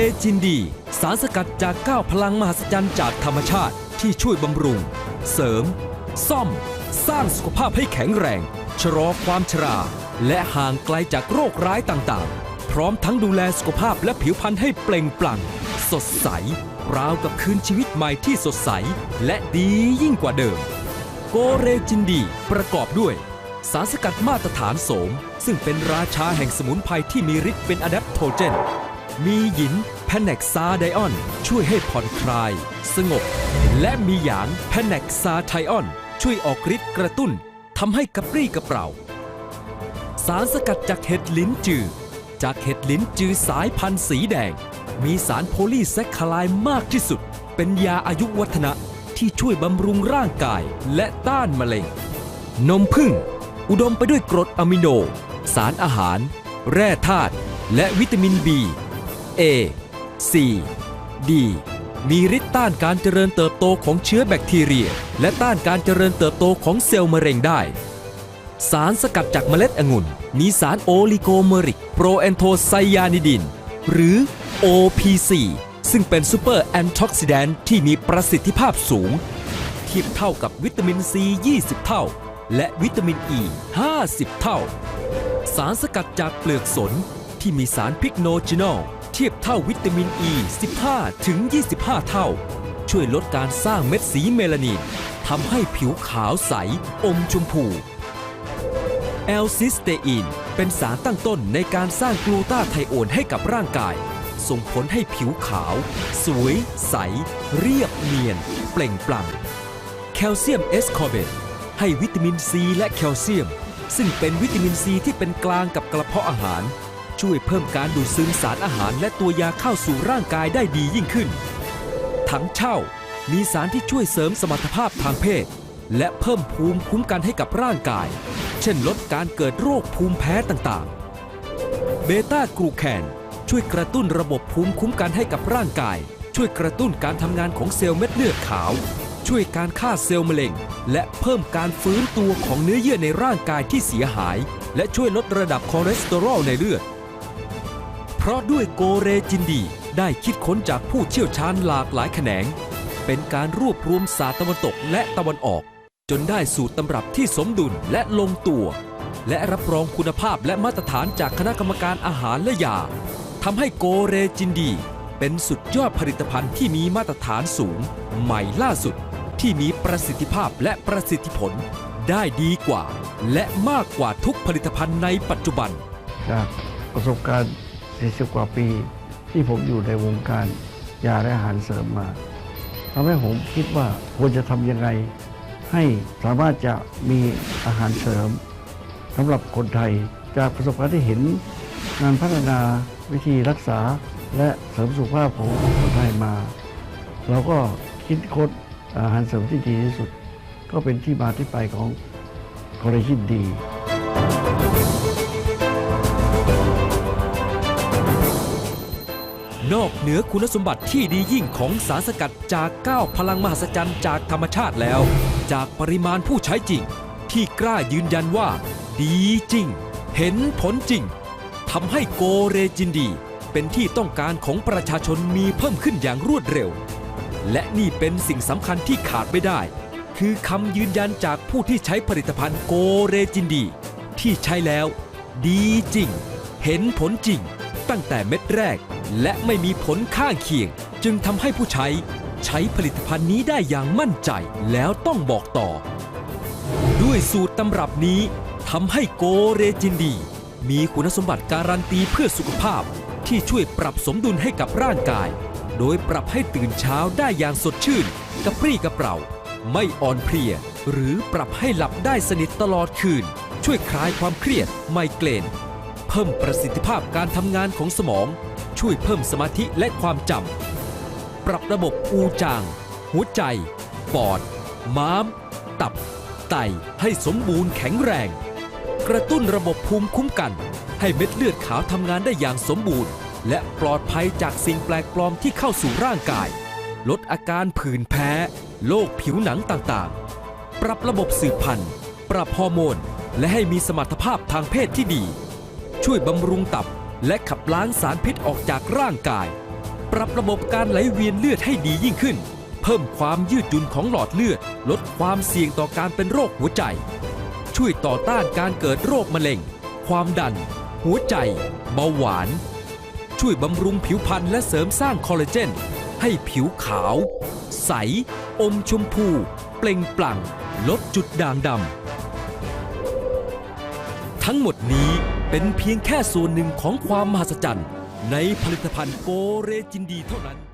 โกรจินดี สารสกัดจาก9พลังมหัศจรรย์จากธรรมชาติที่ช่วยบำรุง เสริม ซ่อม สร้างสุขภาพให้แข็งแรง ชะลอความชรา และห่างไกลจากโรคร้ายต่างๆ พร้อมทั้งดูแลสุขภาพและผิวพรรณให้เปล่งปลั่ง สดใส ราวกับคืนชีวิตใหม่ที่สดใส และดียิ่งกว่าเดิม โกเรจินดีประกอบด้วย สารสกัดมาตรฐานโสม ซึ่งเป็นราชาแห่งสมุนไพรที่มีฤทธิ์เป็นอะแดปโทเจน มีหยินแพนเนกซาไดออน ช่วยให้ผ่อนคลาย สงบ และมีหยางแพนเนกซาไทออน ช่วยออกฤทธิ์กระตุ้นทำให้กระปรี้กระเปร่า สารสกัดจากเห็ดลิ้นจือ จากเห็ดลิ้นจือสายพันธุ์สีแดง มีสารโพลีแซคคลายมากที่สุด เป็นยาอายุวัฒนะที่ช่วยบำรุงร่างกายและต้านมะเร็ง นมพึ่งอุดมไปด้วยกรดอะมิโน สารอาหาร แร่ธาตุและวิตามิน B A C D มีฤทธิ์ต้านการเจริญเติบโตของเชื้อแบคทีเรีย และต้านการเจริญเติบโตของเซลล์มะเร็งได้ สารสกัดจากเมล็ดองุ่น มีสารโอลิโกเมริกโปรแอนโทไซยานิดิน หรือ OPC ซึ่งเป็นซูเปอร์แอนท็อกซิแดนที่มีประสิทธิภาพสูง เทียบเท่ากับวิตามินซี 20 เท่า และวิตามินอ e ี50 เท่า สารสกัดจากเปลือกสนที่มีสารพิกโนจินอลาวิตามินอ e ี15 ถึง 25 เท่า ช่วยลดการสร้างเม็ดสีเมลานินทำให้ผิวขาวใส อมชมพูแอลซิสเตอีนเป็นสารตั้งต้นในการสร้างกลูตาไทโอนให้กับร่างกาย ส่งผลให้ผิวขาว สวย ใส เรียบเนียน เปล่งปลั่งแคลเซียมเอสคอร์เบตให้วิตามินซีและแคลเซียม ซึ่งเป็นวิตามินซีที่เป็นกลางกับกระเพาะอาหาร ช่วยเพิ่มการดูดซึมสารอาหารและตัวยาเข้าสู่ร่างกายได้ดียิ่งขึ้น ถังเช่ามีสารที่ช่วยเสริมสมรรถภาพทางเพศ และเพิ่มภูมิคุ้มกันให้กับร่างกาย เช่นลดการเกิดโรคภูมิแพ้ต่างๆ เบต้ากรูแคนช่วยกระตุ้นระบบภูมิคุ้มกันให้กับร่างกาย ช่วยกระตุ้นการทำงานของเซลล์เม็ดเลือดขาว ช่วยการฆ่าเซลล์มะเร็ง และเพิ่มการฟื้นตัวของเนื้อเยื่อในร่างกายที่เสียหาย และช่วยลดระดับคอเลสเตอรอลในเลือด เพราะด้วยโกเรจินดีได้คิดค้นจากผู้เชี่ยวชาญหลากหลายแขนง เป็นการรวบรวมศาสตร์ตะวันตกและตะวันออก จนได้สูตรตำรับที่สมดุลและลงตัว และรับรองคุณภาพและมาตรฐานจากคณะกรรมการอาหารและยาทำให้โกเรจินดี เป็นสุดยอดผลิตภัณฑ์ที่มีมาตรฐานสูง ใหม่ล่าสุดที่มีประสิทธิภาพและประสิทธิผล ได้ดีกว่า และมากกว่าทุกผลิตภัณฑ์ในปัจจุบัน จากประสบการณ์ 40 กว่าปีที่ผมอยู่ในวงการยาและอาหารเสริมมาทำให้ผมคิดว่าควรจะทำยังไง ให้สามารถจะมีอาหารเสริมสำหรับคนไทยจากประสบการณ์ที่เห็นงานพัฒนาวิธีรักษาและเสริมสุขภาพของคนไทยมา เราก็คิดค้นอาหารเสริมที่ดีที่สุด ก็เป็นที่มาที่ไปของคอเลจินดี นอกเหนือคุณสมบัติที่ดียิ่งของสารสกัดจาก 9 พลังมหัศจรรย์จากธรรมชาติแล้ว จากปริมาณผู้ใช้จริง ที่กล้ายืนยันว่า ดีจริง เห็นผลจริงทำให้โกเรจินดี เป็นที่ต้องการของประชาชนมีเพิ่มขึ้นอย่างรวดเร็ว และนี่เป็นสิ่งสำคัญที่ขาดไม่ได้ คือคำยืนยันจากผู้ที่ใช้ผลิตภัณฑ์โกเรจินดี ที่ใช้แล้ว ดีจริง เห็นผลจริง ตั้งแต่เม็ดแรก และไม่มีผลข้างเคียง จึงทำให้ผู้ใช้ใช้ผลิตภัณฑ์นี้ได้อย่างมั่นใจแล้วต้องบอกต่อ ด้วยสูตรตำรับนี้ทำให้โกเรจินดี มีคุณสมบัติการันตีเพื่อสุขภาพ ที่ช่วยปรับสมดุลให้กับร่างกาย โดยปรับให้ตื่นเช้าได้อย่างสดชื่น กระปรี้กระเปร่า ไม่อ่อนเพลีย หรือปรับให้หลับได้สนิทตลอดคืน ช่วยคลายความเครียดไมเกรน เพิ่มประสิทธิภาพการทำงานของสมอง ช่วยเพิ่มสมาธิและความจำ ปรับระบบอูจาง หัวใจ ปอด ม้าม ตับ ไตให้สมบูรณ์แข็งแรง กระตุ้นระบบภูมิคุ้มกัน ให้เม็ดเลือดขาวทำงานได้อย่างสมบูรณ์ และปลอดภัยจากสิ่งแปลกปลอมที่เข้าสู่ร่างกาย ลดอาการผื่นแพ้ โรคผิวหนังต่างๆ ปรับระบบสืบพันธุ์ ปรับฮอร์โมน และให้มีสมรรถภาพทางเพศที่ดี ช่วยบำรุงตับ และขับล้างสารพิษออกจากร่างกาย ปรับระบบการไหลเวียนเลือดให้ดียิ่งขึ้น เพิ่มความยืดหยุ่นของหลอดเลือด ลดความเสี่ยงต่อการเป็นโรคหัวใจ ช่วยต่อต้านการเกิดโรคมะเร็ง ความดัน หัวใจ เบาหวาน ช่วยบำรุงผิวพรรณและเสริมสร้างคอลลาเจน ให้ผิวขาว ใส อมชมพู เปล่งปลั่ง ลดจุดด่างดำ ทั้งหมดนี้เป็นเพียงแค่ส่วนหนึ่งของความมหัศจรรย์ ในผลิตภัณฑ์โกเรจินดีเท่านั้น